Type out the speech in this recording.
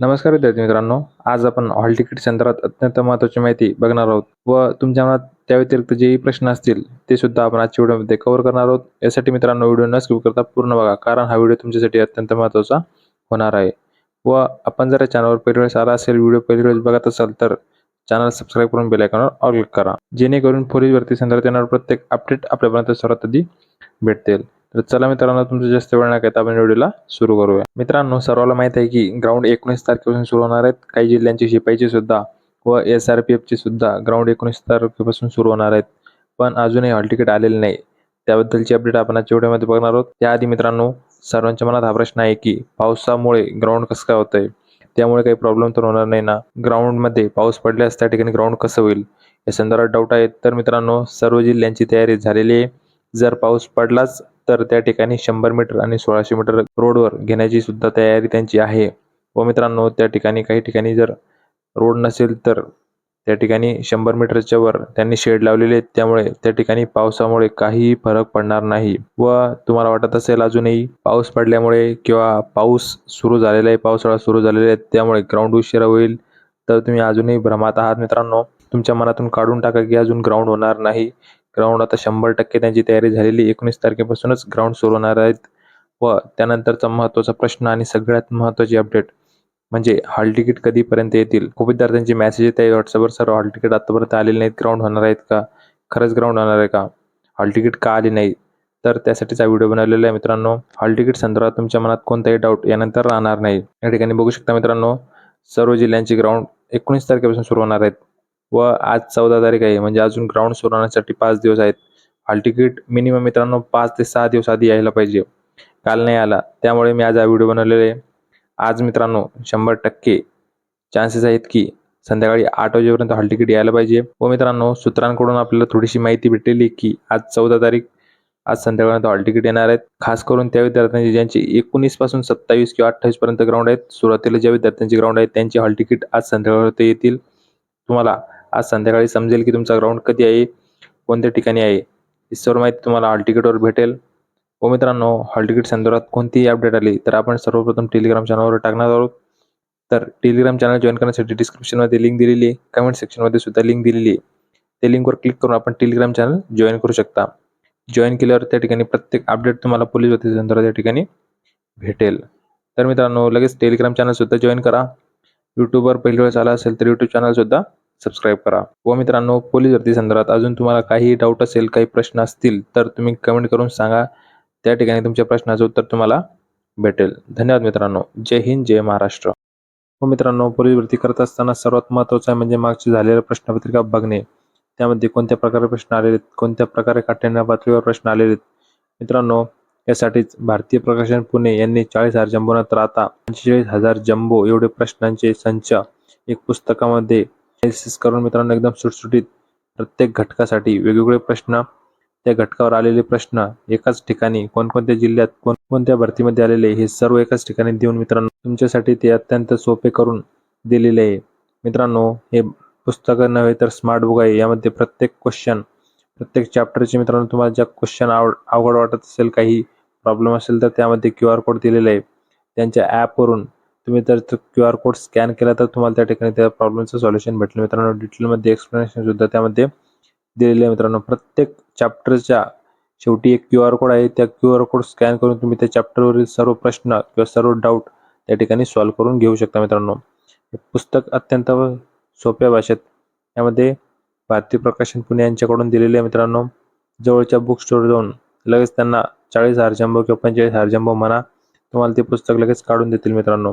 नमस्कार विद्यार्थी मित्रांनो आज आपण हॉल तिकीट संदर्भात अत्यंत महत्त्वाची माहिती बघणार आहोत व तुमच्या मनात त्या व्यतिरिक्त जेही प्रश्न असतील ते सुद्धा आपण आजच्या व्हिडिओमध्ये कव्हर करणार आहोत. यासाठी मित्रांनो व्हिडिओ न स्किप करता पूर्ण बघा कारण हा व्हिडिओ तुमच्यासाठी अत्यंत महत्त्वाचा होणार आहे. व आपण जर या चॅनलवर पहिली वेळेस आला असेल व्हिडिओ पहिली वेळेस बघत असाल तर चॅनल सबस्क्राईब करून बेल आयकॉनवर ऑल क्लिक करा. जेणेकरून पोलीस भरती संदर्भात येणार प्रत्येक अपडेट आपल्यापर्यंत सर्वात आधी भेटतील. तर चला मित्रांनो तुमचं जास्त वेळ नका आपण व्हिडिओला सुरू करूया. मित्रांनो सर्वांना माहीत आहे की ग्राउंड एकोणीस तारखेपासून सुरू होणार आहेत. काही जिल्ह्यांची शिपाईची सुद्धा व एस आर पी एफची सुद्धा ग्राउंड एकोणीस तारखेपासून सुरू होणार आहेत. पण अजूनही हॉल तिकीट आलेले नाही. त्याबद्दलची अपडेट आपण आजच्या व्हिडिओमध्ये बघणार आहोत. त्याआधी मित्रांनो सर्वांच्या मनात हा प्रश्न आहे की पावसामुळे ग्राउंड कसं काय होतंय? त्यामुळे काही प्रॉब्लेम तर होणार नाही ना? ग्राउंडमध्ये पाऊस पडल्यास त्या ठिकाणी ग्राउंड कसं होईल? या संदर्भात डाऊट आहेत. तर मित्रांनो सर्व जिल्ह्यांची तयारी झालेली आहे. जर पाऊस पडलाच तर त्या ठिकाणी शंभर मीटर आणि सोळाशे मीटर रोडवर घेण्याची सुद्धा तयारी त्यांची आहे. व मित्रांनो त्या ठिकाणी काही ठिकाणी जर रोड नसेल तर त्या ठिकाणी शंभर मीटरच्या वर त्यांनी शेड लावलेले आहेत. त्यामुळे त्या ठिकाणी पावसामुळे काहीही फरक पडणार नाही. व तुम्हाला वाटत असेल अजूनही पाऊस पडल्यामुळे किंवा पाऊस सुरू झालेला आहे पावसाळा सुरू झालेला आहे त्यामुळे ग्राउंड उशिरा होईल. तर तुम्ही अजूनही भ्रमात आहात मित्रांनो. तुमच्या मनातून काढून टाका की अजून ग्राउंड होणार नाही. ग्राउंड आता शंभर टक्के त्यांची तयारी झालेली एकोणीस तारखेपासूनच ग्राउंड सुरू होणार आहेत. व त्यानंतरचा महत्त्वाचा प्रश्न आणि सगळ्यात महत्त्वाची अपडेट म्हणजे हॉल तिकीट कधीपर्यंत येतील? खूप विद्यार्थ्यांची मेसेज येत आहे व्हॉट्सअपवर सर हॉल तिकीट आतापर्यंत आलेले नाहीत. ग्राउंड होणार आहेत का? खरंच ग्राउंड होणार आहे का? हॉल तिकीट का आली नाही? तर त्यासाठीच हा व्हिडिओ बनवलेला आहे मित्रांनो. हॉल तिकीट संदर्भात तुमच्या मनात कोणताही डाऊट यानंतर राहणार नाही. या ठिकाणी बघू शकता मित्रांनो सर्व जिल्ह्यांची ग्राउंड एकोणीस तारखेपासून सुरू होणार आहेत. व आज चौदा तारीख आहे. म्हणजे अजून ग्राउंड सुरू होण्यासाठी पाच दिवस आहेत. हॉल तिकीट मिनिमम मित्रांनो पाच ते सहा दिवस आधी यायला पाहिजे. काल नाही आला. त्यामुळे मी आज हा व्हिडिओ बनवलेला आहे. आज मित्रांनो शंभर टक्के चान्सेस आहेत की संध्याकाळी आठ वाजेपर्यंत हॉल तिकीट यायला पाहिजे. व मित्रांनो सूत्रांकडून आपल्याला थोडीशी माहिती भेटलेली की आज चौदा तारीख आज संध्याकाळपर्यंत हॉल तिकीट येणार आहेत. खास करून त्या विद्यार्थ्यांची ज्यांची एकोणीसपासून सत्तावीस किंवा अठ्ठावीस पर्यंत ग्राउंड आहेत सुरुवातीला ज्या विद्यार्थ्यांची ग्राउंड आहेत त्यांची हॉल तिकीट आज संध्याकाळपर्यंत येतील. तुम्हाला आज संध्याकाळी समजेल की तुमचा ग्राउंड कधी आहे कोणत्या ठिकाणी आहे. ही सर्व माहिती तुम्हाला हॉल तिकीटवर भेटेल. व मित्रांनो हॉल तिकीट संदर्भात कोणतीही अपडेट आली तर आपण सर्वप्रथम टेलिग्राम चॅनलवर टाकणार आहोत. तर टेलिग्राम चॅनल जॉईन करण्यासाठी डिस्क्रिप्शनमध्ये लिंक दिलेली आहे. कमेंट सेक्शनमध्ये सुद्धा लिंक दिलेली आहे. त्या लिंकवर क्लिक करून आपण टेलिग्राम चॅनल जॉईन करू शकता. जॉईन केल्यावर त्या ठिकाणी प्रत्येक अपडेट तुम्हाला पोलीस भरती संदर्भात त्या ठिकाणी भेटेल. तर मित्रांनो लगेच टेलिग्राम चॅनल सुद्धा जॉईन करा. यूट्यूबवर पहिली वेळेस आला असेल तर यूट्यूब चॅनलसुद्धा सबस्क्राईब करा. व मित्रांनो पोलीस भरती संदर्भात अजून तुम्हाला काही डाऊट असेल काही प्रश्न असतील तर तुम्ही कमेंट करून सांगा. त्या ठिकाणी तुमच्या प्रश्नाचं उत्तर तुम्हाला भेटेल. धन्यवाद मित्रांनो. जय हिंद जय महाराष्ट्र. व मित्रांनो पोलीस भरती करत असताना सर्वात महत्त्वाचं आहे म्हणजे मागची झालेल्या प्रश्नपत्रिका बघणे. त्यामध्ये कोणत्या प्रकारे प्रश्न आलेले आहेत कोणत्या प्रकारे काठ्याण्या पातळीवर प्रश्न आलेले आहेत? मित्रांनो यासाठीच भारतीय प्रकाशन पुणे यांनी चाळीस हजार जम्बो तर आता पंचेचाळीस हजार जम्बो एवढे प्रश्नांचे संच एक पुस्तकामध्ये एनालिसिस करून मित्रांनो एकदम सुटसुटीत प्रत्येक घटकासाठी वेगवेगळे प्रश्न त्या घटकावर आलेले प्रश्न एकाच ठिकाणी कोणकोणत्या जिल्ह्यात कोणकोणत्या भरतीमध्ये आलेले हे सर्व एकाच ठिकाणी देऊन मित्रांनो तुमच्यासाठी ते अत्यंत सोपे करून दिलेले आहे. मित्रांनो हे पुस्तकं नव्हे तर स्मार्ट बुक आहे. यामध्ये प्रत्येक क्वेश्चन प्रत्येक चॅप्टरचे मित्रांनो तुम्हाला ज्या क्वेश्चन आवड अवघड वाटत असेल काही प्रॉब्लेम असेल तर त्यामध्ये क्यू आर कोड दिलेला आहे. त्यांच्या ॲपवरून तुम्ही जर क्यू आर कोड स्कॅन केला तर तुम्हाला त्या ठिकाणी त्या प्रॉब्लेमचं सॉल्युशन भेटलं. मित्रांनो डिटेलमध्ये एक्सप्लेनेशन सुद्धा त्यामध्ये दिलेले आहे मित्रांनो. प्रत्येक चॅप्टरच्या शेवटी एक क्यू आर कोड आहे. त्या क्यू आर कोड स्कॅन करून तुम्ही त्या चॅप्टरवरील सर्व प्रश्न किंवा सर्व डाऊट त्या ठिकाणी सॉल्व्ह करून घेऊ शकता मित्रांनो. हे पुस्तक अत्यंत सोप्या भाषेत यामध्ये भारतीय प्रकाशन पुणे यांच्याकडून दिलेले आहे मित्रांनो. जवळच्या बुक स्टोअर जाऊन लगेच त्यांना चाळीस हजार जंबो किंवा पंचेचाळीस हजार जंबो म्हणा. तुम्हाला ते पुस्तक लगेच काढून देतील मित्रांनो.